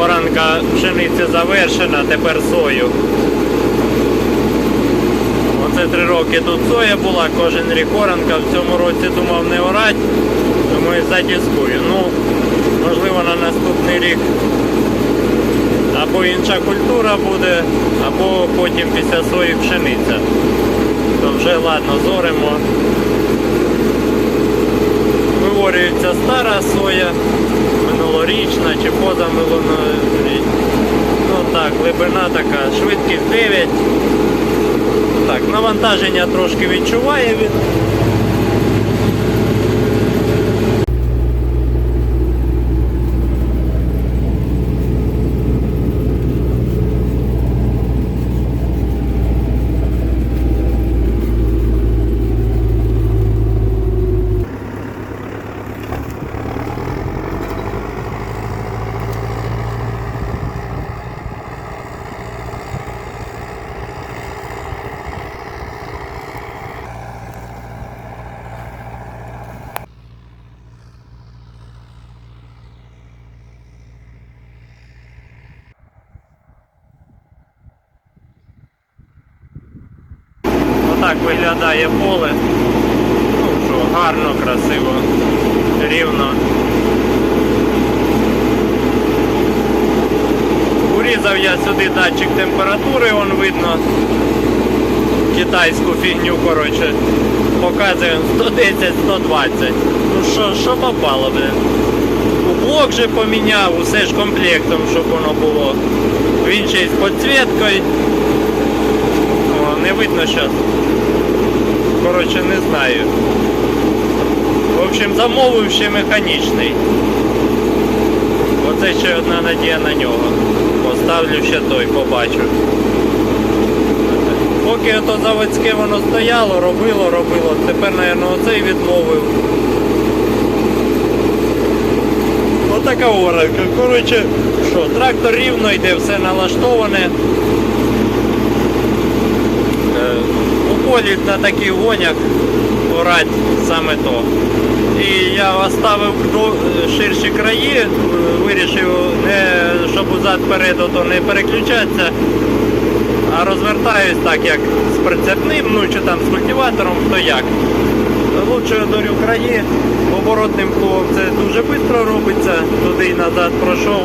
Оранка пшениці завершена, тепер сою. Оце три роки тут соя була, кожен рік оранка. В цьому році думав не орать, думаю задіскую. Ну, можливо на наступний рік або інша культура буде, або потім після сої пшениця. То вже ладно, зоримо. Виворюється стара соя, минулорічна чи позаминулорічна. Ну так, глибина така, швидкість 9. Так, навантаження трошки відчуває він. Отак виглядає поле. Ну що, гарно, красиво, рівно. Урізав я сюди датчик температури, он видно. Китайську фігню, коротше. Показує 110-120. Ну що, що попало, блин? У блок же поміняв, усе ж комплектом, щоб воно було. Він ще й з підсвіткою. Видно зараз. Коротше, не знаю. В общем, замовив ще механічний. Оце ще одна надія на нього. Поставлю ще той, побачу. Поки ото заводське воно стояло, робило, робило. Тепер, мабуть, оцей відмовив. Отака оранка. Коротше, що, трактор рівно йде, все налаштоване. У на таких гонях орать саме то. І я оставив ширші краї, е, вирішив, не, щоб взад перед то не переключатися, а розвертаюсь так, як з прицепним, ну чи там з культиватором, хто як. Лучше дорю краї, оборотним плугом це дуже швидко робиться, туди і назад пройшов.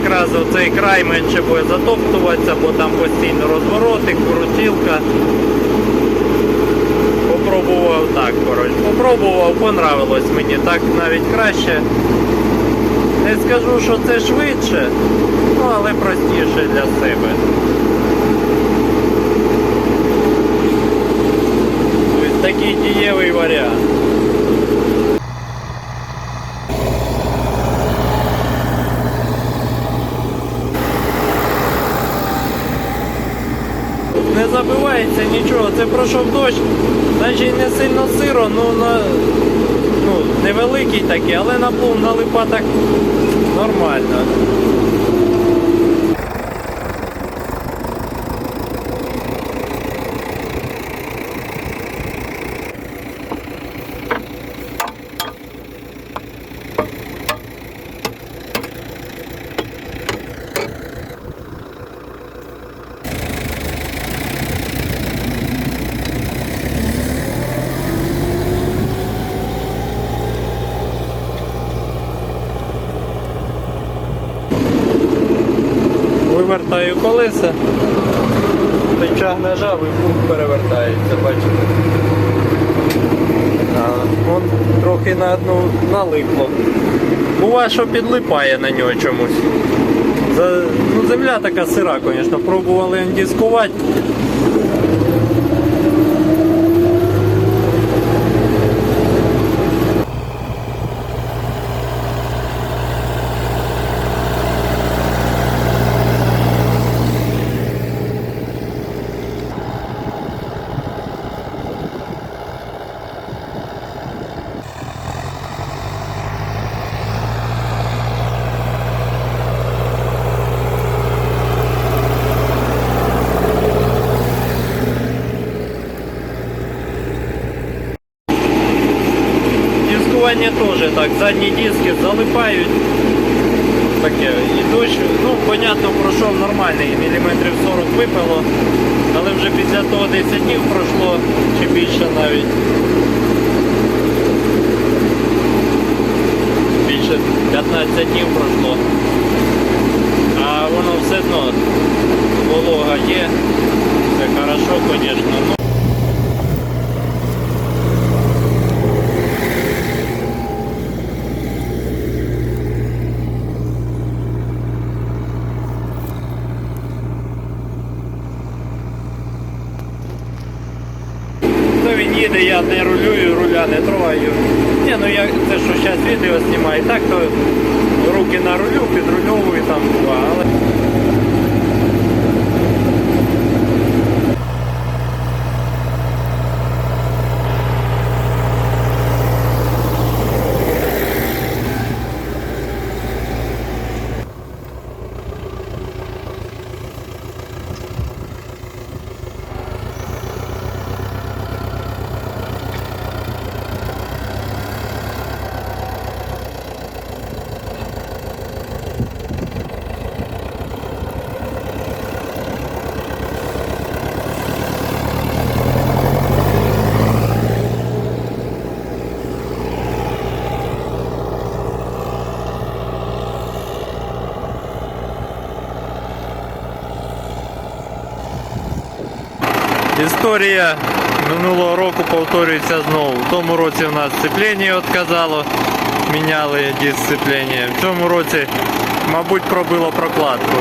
Якраз оцей край менше буде затоптуватися, бо там постійно розвороти, крутілка. Попробував так, коротше. Попробував, понравилось мені так навіть краще. Не скажу, що це швидше, ну але простіше для себе. Тобто такий дієвий варіант. Не забивається нічого, це пройшов дощ, значить не сильно сиро, ну на ну, невеликий такий, але на плуг налипа так нормально. Вивертаю колеса, печаг нажав і перевертається, бачите. А, он трохи на одну налипло. Буває, що підлипає на нього чомусь. За, ну, земля така сира, звісно, пробували дискувати. Так, задні диски залипають. Таке. І дощ, ну, понятно, пройшов нормальний, міліметрів 40 випало, але вже після того 10 днів пройшло, чи більше навіть. Більше 15 днів пройшло. А воно все одно волога є. Все хорошо, звісно. Він їде, я не рулюю, руля не трогаю. Ні, ну я це що зараз відео знімаю, так то руки на рулю, підрульовую там але. Історія минулого року повторюється знову. В тому році в нас сцеплення відказало, міняли дисципління. В цьому році, мабуть, пробило прокладку.